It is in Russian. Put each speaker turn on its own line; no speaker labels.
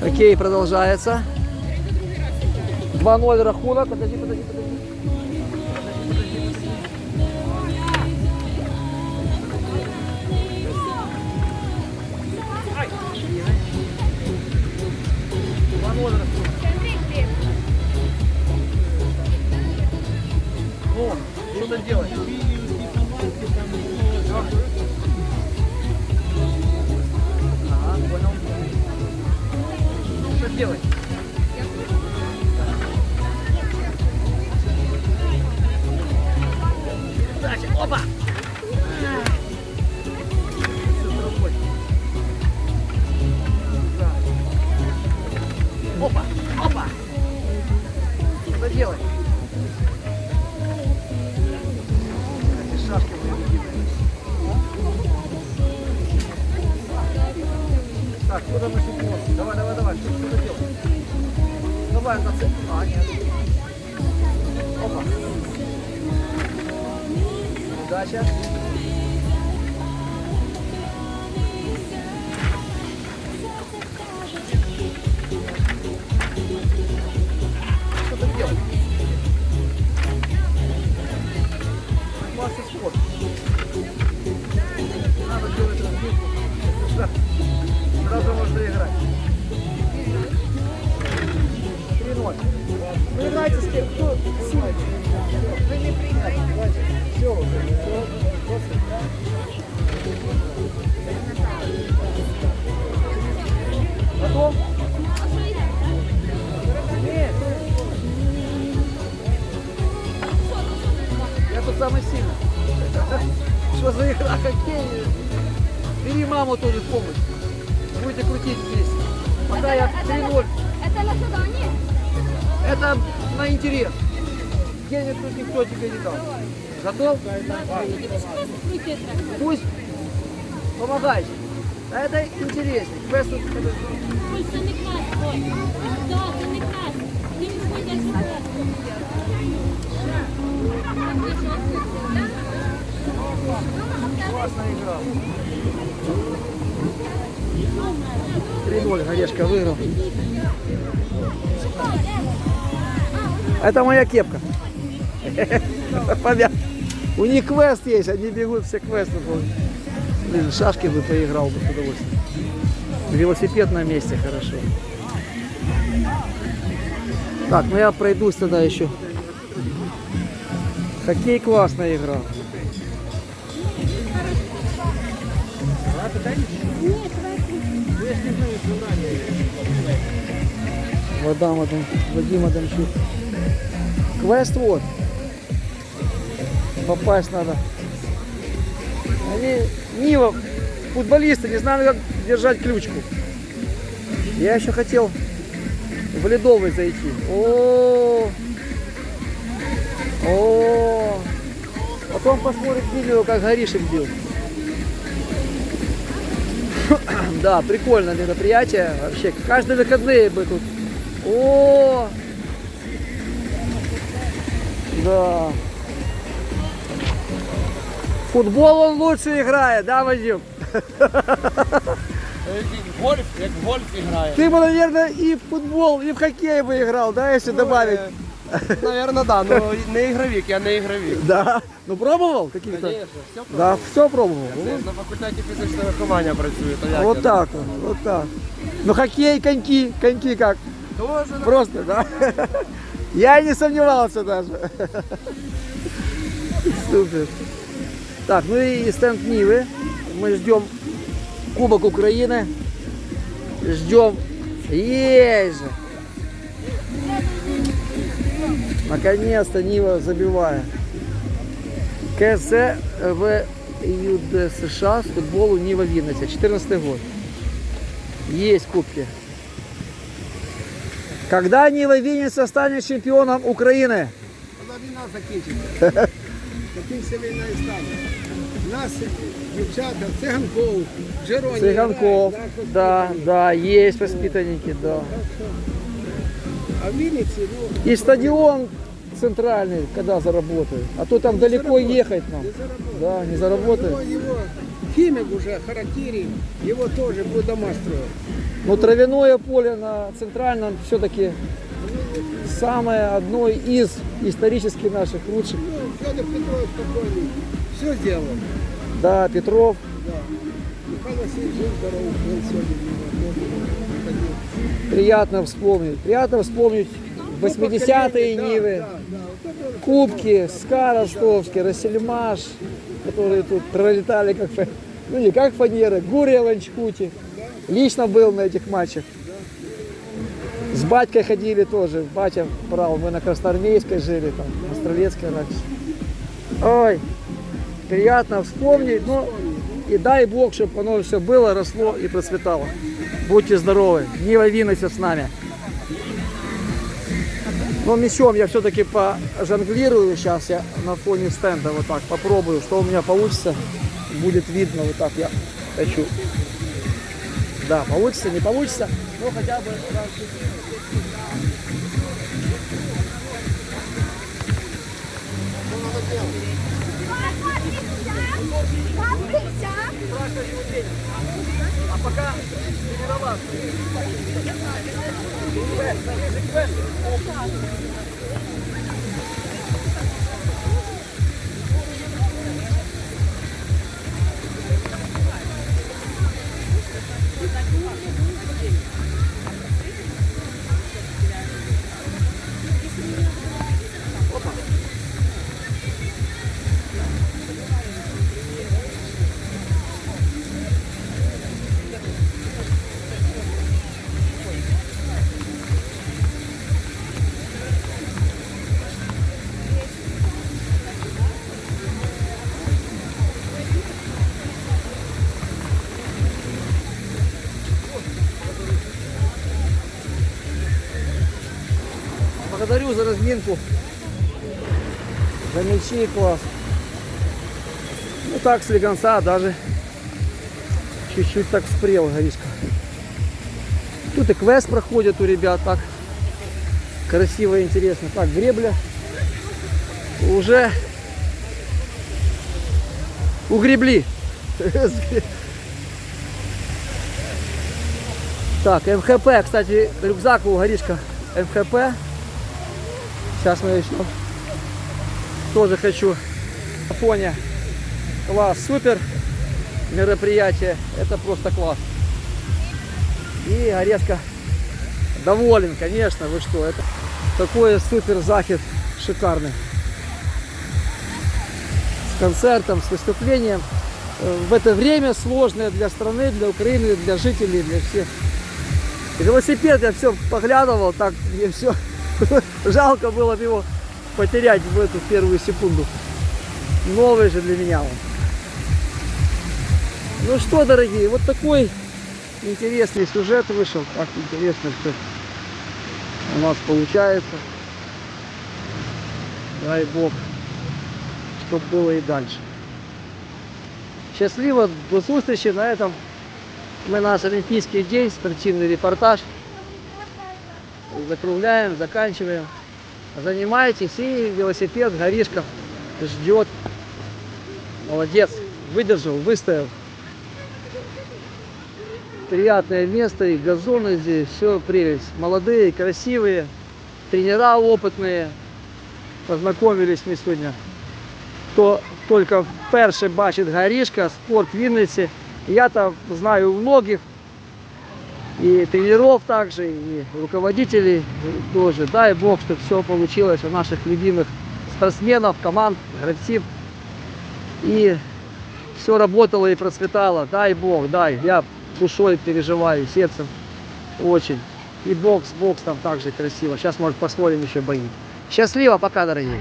Хоккей продолжается. 2-0 рахунок. Подожди, подожди, подожди. Ну, Давай, на цепь. А, нет. Опа. Удача. Что Что за игра? Хоккей? Бери маму тоже в помощь. Будете крутить вместе. Пока я 3-0.
Это на задание?
Это на интерес. Денег тут никто тебе не дал. Готов? Пусть помогай. А это интереснее. Квест тут.
Ой, це не клас, ой. Да, це не клас. Ти не ходиш в клас.
Классная игра. 3-0 Олежка выиграл. Это моя кепка. Понятно. У них квест есть, они бегут все квесты. Блин, шашки бы поиграл бы с удовольствием. Велосипед на месте, хорошо. Так, ну я пройдусь тогда еще. Хоккей классная игра. Вадам Адам, Вадим Адамчук. Квест вот. Попасть надо. Они, Нива, футболисты, не знали, как держать ключку. Я еще хотел в Ледовый зайти. О, о, Потом посмотрит видео, как Горишек бил. Да, прикольное мероприятие. Вообще, каждые выходные бы тут. О! Да. Футбол он лучше играет, да, Вадим?
Гольф, як в гольф грає.
Ты бы, наверное, и в футбол, и в хоккей бы играл, да, если добавить?
Наверно, да, ну не ігровик, я не ігровик.
Да. Ну пробовал какие-то?
Конечно, все
Да, все пробовал.
Це на факультеті фізичного виховання працюю, то як
Вот
я?
так вот, вот так. Ну хоккей, коньки, коньки как?
Тоже на-
Просто, да? Я и не сомневался даже. Супер. Так, ну и стенд Нивы. Мы ждем Кубок Украины. Ждем. Есть же. Наконец-то Нива забивает. КСВ ЮД США с футболу Нива Винница. 14 год. Есть кубки. Когда Нива Винница станет чемпионом Украины?
Коли війна закінчиться. Закінчиться війна і стане. У нас дівчата, циганков, Джероні.
Цыганков,
грають, так,
да, да, есть воспитанники, да.
А в Вінниці, ну,
И стадион центральный, когда заработает. А то там далеко
заработает.
ехать нам.
не заработали.
Да, не заработает.
Його, його Химик уже характери, его тоже будут дома строят.
Но травяное поле на центральном все-таки самое одно из исторически наших лучших.
Ну, Федор Петрович покойный все сделал.
Да, Петров.
Да. Михаил Васильевич жив здоров, был сегодня
Приятно вспомнить. Приятно вспомнить 80-е
Да,
Нивы. Кубки, СКА ростовский, Рассельмаш, которые тут пролетали как, ну не как фанеры, Гурия Ланчкути. Лично был на этих матчах. С батькой ходили тоже. Батя брал, мы на Красноармейской жили, там, на Стрелецкой раньше. Ой, приятно вспомнить, ну и дай Бог, чтобы оно все было, росло и процветало. Будьте здоровы, Нива Винница с нами. Но мячом я все-таки пожонглирую сейчас я на фоне стенда вот так попробую, что у меня получится. Будет видно вот так я хочу. Да, получится, не получится, но хотя бы А пока тренироваться. Благодарю за разминку. За мячи класс. Ну так, с легонца даже чуть-чуть так спрел горишка. Тут и квест проходит у ребят так. Красиво и интересно. Так, гребля. Уже угребли. Так, МХП, кстати, рюкзак у горишка МХП. Сейчас мы еще тоже хочу на фоне. Класс, супер мероприятие. Это просто класс. И Орешка доволен, конечно, вы что, это такой супер захід шикарный. С концертом, с выступлением. Э, В это время сложное для страны, для Украины, для жителей, для всех. И велосипед я все поглядывал, так мне все жалко было бы его потерять в эту первую секунду. Новый же для меня он. Ну что, дорогие, вот такой интересный сюжет вышел. Так интересно, что у нас получается. Дай Бог, чтобы было и дальше. Счастливо, до зустрічі на этом. Мы наш Олимпийский день, спортивный репортаж Закругляем, заканчиваем. Занимайтесь и велосипед, горишка ждет. Молодец, выдержал, выстоял. Приятное место, и газоны здесь, все прелесть. Молодые, красивые, тренера опытные. Познакомились мы сегодня. Хто только вперше бачить горішка, спорт Вінниці. Я-то знаю многих, и тренеров также, и руководителей тоже. Дай Бог, чтобы все получилось у наших любимых спортсменов, команд, гравців. И все работало и процветало. Дай Бог, дай. Я душой переживаю, сердцем очень. И бокс, бокс там также красиво. Сейчас, может, посмотрим еще бои. Счастливо, пока, дорогие.